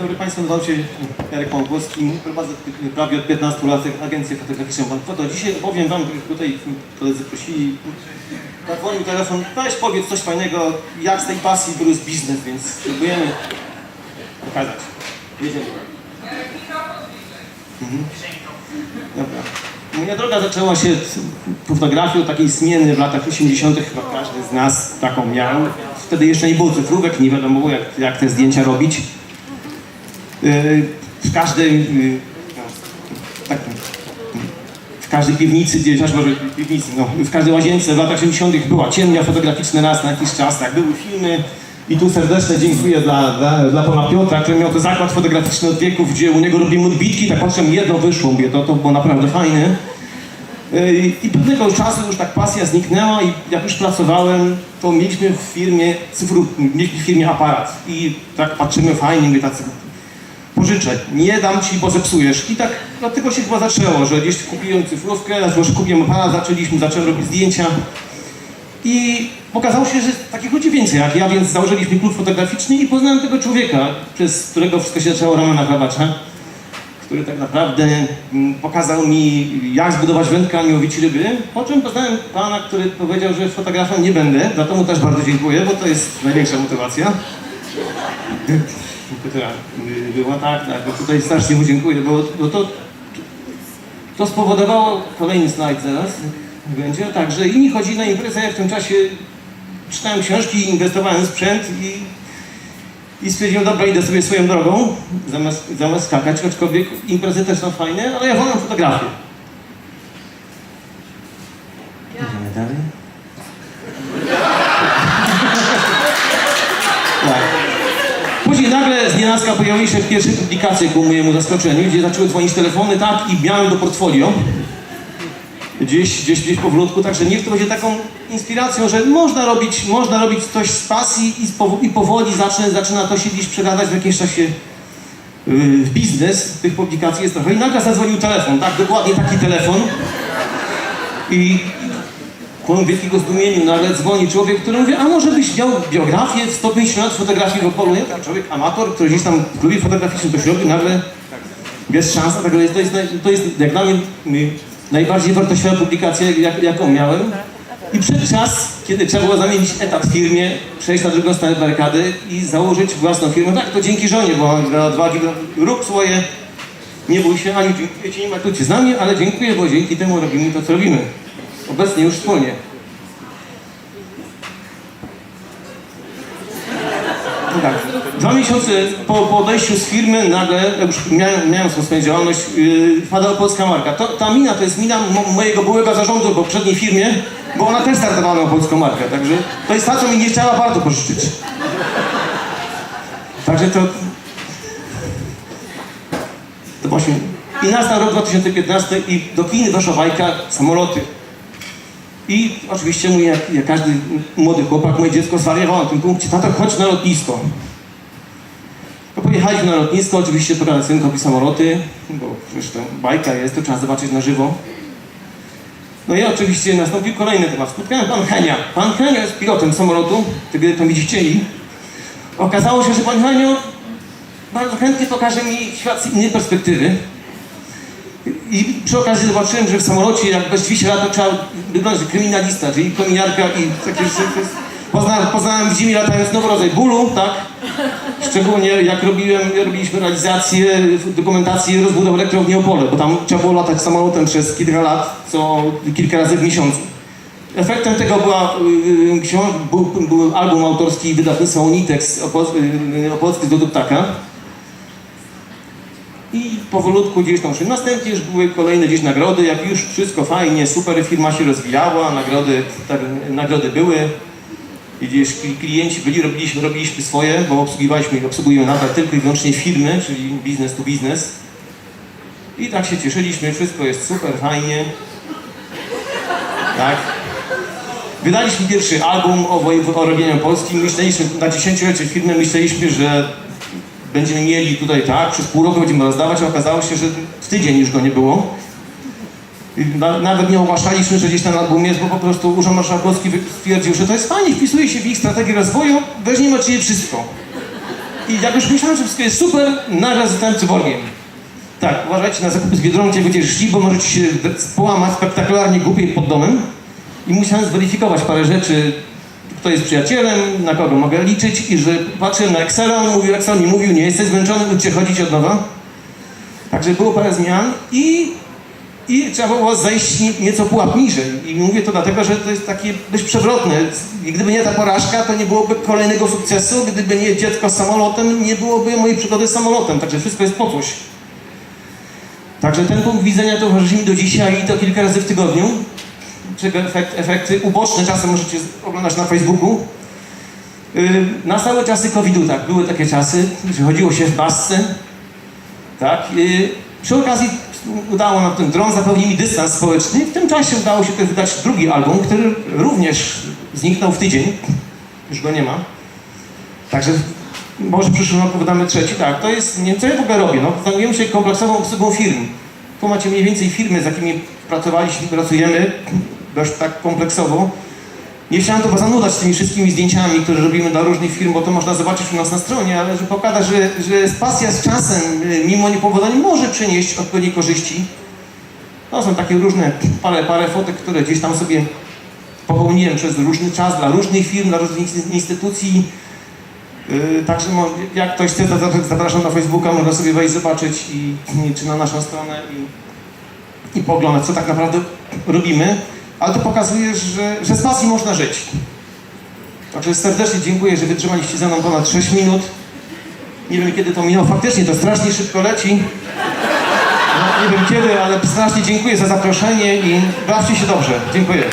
dobry Państwu, nazywam się Jarek Pałkowski, prowadzę prawie od 15 lat agencję fotograficzną Pan Foto. Dzisiaj opowiem Wam, tutaj koledzy prosili, zadzwonił telefon, weź powiedz coś fajnego, jak z tej pasji wyrósł biznes, więc spróbujemy pokazać. Jedziemy. Mhm. Dobra. Moja droga zaczęła się fotografią takiej zmiany w latach 80. chyba każdy z nas taką miał. Wtedy jeszcze nie było cyfrówek, nie wiadomo było jak, jak te zdjęcia robić. Yy, W każdej, yy, no, tak, w każdej piwnicy, gdzieś, aż może piwnicy, no, w każdej łazience w latach 80. była ciemnia fotograficzna raz na jakiś czas, tak, były filmy. I tu serdeczne dziękuję dla, dla, dla pana Piotra, który miał to zakład fotograficzny od wieków, gdzie u niego robimy odbitki, tak patrzę, jedno wyszło, mówię, to, to było naprawdę fajne. Yy, I pewnego czasu już tak pasja zniknęła i jak już pracowałem, to mieliśmy w firmie cyfru, mieliśmy w firmie aparat i tak patrzymy fajnie, my tacy pożyczę, nie dam ci, bo zepsujesz. I tak dlatego się chyba zaczęło, że gdzieś kupiłem cyfrówkę, że kupiłem aparat, zaczęliśmy, zacząłem robić zdjęcia i okazało się, że takich ludzi więcej jak ja, więc założyliśmy klub fotograficzny i poznałem tego człowieka, przez którego wszystko się zaczęło Romana Chrabacza który tak naprawdę mm, pokazał mi, jak zbudować wędkę aniołowici ryby, po czym poznałem pana, który powiedział, że fotografem nie będę, za to mu też bardzo dziękuję, bo to jest największa motywacja. Która y, była tak, tak, bo tutaj strasznie mu dziękuję, bo, bo to, to spowodowało, kolejny slajd zaraz, będzie, tak, że inni chodzili na imprezę, ja w tym czasie czytałem książki, inwestowałem w sprzęt i i stwierdziłem, dobra, idę sobie swoją drogą, zamiast, zamiast skakać, aczkolwiek imprezy też są fajne, ale ja wolę fotografię. Idziemy dalej. Tak. Później nagle z nienacka pojawiły się pierwsze publikacje ku mojemu zaskoczeniu, gdzie zaczęły dzwonić telefony, tak, i miałem do portfolio. Gdzieś, gdzieś, gdzieś powolutku, także niech to będzie taką inspiracją, że można robić, można robić coś z pasji i, powo- i powoli zaczyna, zaczyna to się gdzieś przegadać w jakimś czasie yy, biznes. Tych publikacji jest trochę. I nagle zadzwonił telefon, tak, dokładnie taki telefon. I ku wielkiego zdumieniu nagle dzwoni człowiek, który mówi, a może byś miał biografię w 150 lat fotografii w Opolu. Nie, tak, człowiek amator, który gdzieś tam w klubie fotograficznym coś robi, nagle jest szansa, tak, to jest, to jest, to jest jak dla mnie najbardziej wartościowa publikacja, jak, jaką miałem. I przyszedł czas, kiedy trzeba było zamienić etat w firmie, przejść na drugą stronę barykady i założyć własną firmę. Tak, to dzięki żonie, bo ona miała odwagi, no, rób swoje, nie bój się, Aniu, dziękuję Ci, nie ma tu Cię z nami, ale dziękuję, bo dzięki temu robimy to, co robimy. Obecnie już wspólnie. No tak. Dwa miesiące po, po odejściu z firmy nagle, już miałem, miałem swoją działalność, yy, wpadła polska marka. To, ta mina to jest mina mo, mojego byłego zarządu w poprzedniej firmie, bo ona też startowała na polską markę, także to jest ta, co mi nie chciała bardzo pożyczyć. Także to... To właśnie... I nastał rok 2015 i do Chin weszła bajka samoloty. I oczywiście mój, jak, jak każdy młody chłopak, moje dziecko zwariowało na tym punkcie, tato chodź na lotnisko. No pojechaliśmy na lotnisko, oczywiście pokazać synkowi samoloty, bo przecież to bajka jest, to trzeba zobaczyć na żywo. No i oczywiście nastąpił kolejny temat. Spotkałem pan Henia. Pan Henio jest pilotem samolotu, gdy to chcieli. Okazało się, że pan Henio bardzo chętnie pokaże mi świat z innej perspektywy. I przy okazji zobaczyłem, że w samolocie, jak rzeczywiście lata, trzeba wyglądać kryminalista, czyli kominiarka i takie rzeczy. Poznałem, poznałem w zimie latając nowy rodzaj bólu, tak? Szczególnie jak robiłem, robiliśmy realizację, dokumentację rozbudowy elektrowni Opole, bo tam trzeba było latać samolotem przez kilka lat, co kilka razy w miesiącu. Efektem tego była, yy, książ- był, był album autorski wydawnictwa Unitex yy, Opolski do ptaka. I powolutku gdzieś tam szły. Następnie już były kolejne gdzieś nagrody, jak już wszystko fajnie, super, firma się rozwijała, nagrody, tak, nagrody były. I gdzieś kli- klienci byli, robiliśmy, robiliśmy swoje, bo obsługiwaliśmy, obsługujemy nadal tylko i wyłącznie firmy, czyli biznes to biznes. I tak się cieszyliśmy, wszystko jest super, fajnie. Tak. Wydaliśmy pierwszy album o, o robieniu polskim. Myśleliśmy, na dziesięciolecie firmy myśleliśmy, że będziemy mieli tutaj tak, przez pół roku będziemy rozdawać, a okazało się, że w tydzień już go nie było. Nawet nie ogłaszaliśmy, że gdzieś ten album jest, bo po prostu Urząd Marszałkowski stwierdził, że to jest fajnie, wpisuje się w ich strategię rozwoju, weźmiemy od wszystko. I jak już myślałem, że wszystko jest super, nagle zostałem cyborgiem. Tak, uważajcie na zakupy z Biedronki, jak będziecie szli, bo możecie się połamać spektakularnie głupiej pod domem. I musiałem zweryfikować parę rzeczy, kto jest przyjacielem, na kogo mogę liczyć i że patrzyłem na Excela, on mówił, Excel mi mówił, nie jesteś zmęczony, uczcie chodzić od nowa. Także było parę zmian i, i trzeba było zejść nie- nieco pułap niżej. I mówię to dlatego, że to jest takie dość przewrotne. I gdyby nie ta porażka, to nie byłoby kolejnego sukcesu. Gdyby nie dziecko z samolotem, nie byłoby mojej przygody z samolotem. Także wszystko jest po coś. Także ten punkt widzenia towarzyszy mi do dzisiaj i to kilka razy w tygodniu. Czego efekt, efekty uboczne czasem możecie oglądać na Facebooku. Yy, Na stałe czasy COVID-u, tak, były takie czasy, że chodziło się w basce, tak. Yy, Przy okazji udało nam ten dron, zapewnił mi dystans społeczny w tym czasie udało się też wydać drugi album, który również zniknął w tydzień. Już go nie ma. Także może w przyszłym roku wydamy trzeci. Tak, to jest, nie co ja w ogóle robię, no, zajmujemy się kompleksową obsługą firm. Tu macie mniej więcej firmy, z jakimi pracowaliśmy, pracujemy, dość tak kompleksowo. Nie chciałem to was zanudzać tymi wszystkimi zdjęciami, które robimy dla różnych firm, bo to można zobaczyć u nas na stronie, ale że pokazać, że, że pasja z czasem, y, mimo niepowodzeń, może przynieść odpowiednie korzyści. To są takie różne, parę, parę fotek, które gdzieś tam sobie popełniłem przez różny czas dla różnych firm, dla różnych instytucji. Yy, także jak ktoś chce, to za- zapraszam na Facebooka, można sobie wejść, zobaczyć i, czy na naszą stronę i, i poglądać, co tak naprawdę robimy. Ale to pokazuje, że, że z pasji można żyć. Także serdecznie dziękuję, że wytrzymaliście ze mną ponad 6 minut. Nie wiem kiedy to minęło, faktycznie to strasznie szybko leci. No, nie wiem kiedy, ale strasznie dziękuję za zaproszenie i bawcie się dobrze. Dziękuję.